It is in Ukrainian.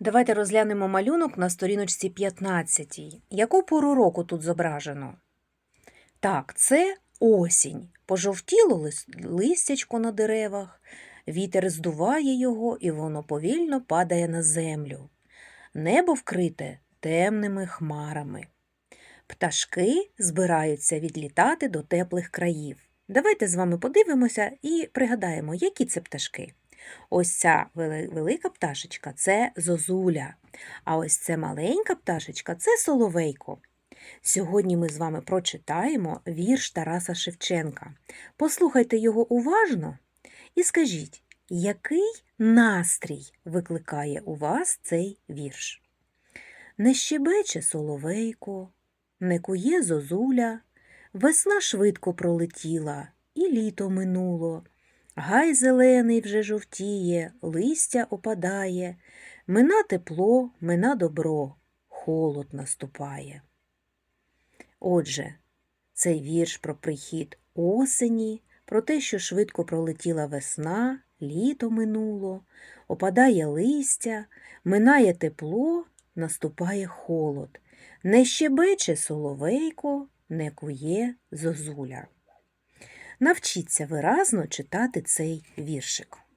Давайте розглянемо малюнок на сторіночці 15. Яку пору року тут зображено? Так, це осінь. Пожовтіло лис- листячко на деревах, вітер здуває його, і воно повільно падає на землю. Небо вкрите темними хмарами. Пташки збираються відлітати до теплих країв. Давайте з вами подивимося і пригадаємо, які це пташки. Ось ця велика пташечка це зозуля, а ось ця маленька пташечка це соловейко. Сьогодні ми з вами прочитаємо вірш Тараса Шевченка. Послухайте його уважно і скажіть, який настрій викликає у вас цей вірш? Не щебече соловейко, не кує зозуля, весна швидко пролетіла, і літо минуло. Гай зелений вже жовтіє, листя опадає, мина тепло, мина добро, холод наступає. Отже, цей вірш про прихід осені, про те, що швидко пролетіла весна, літо минуло, опадає листя, минає тепло, наступає холод. Не щебече соловейко, не кує зозуля. Навчіться виразно читати цей віршик.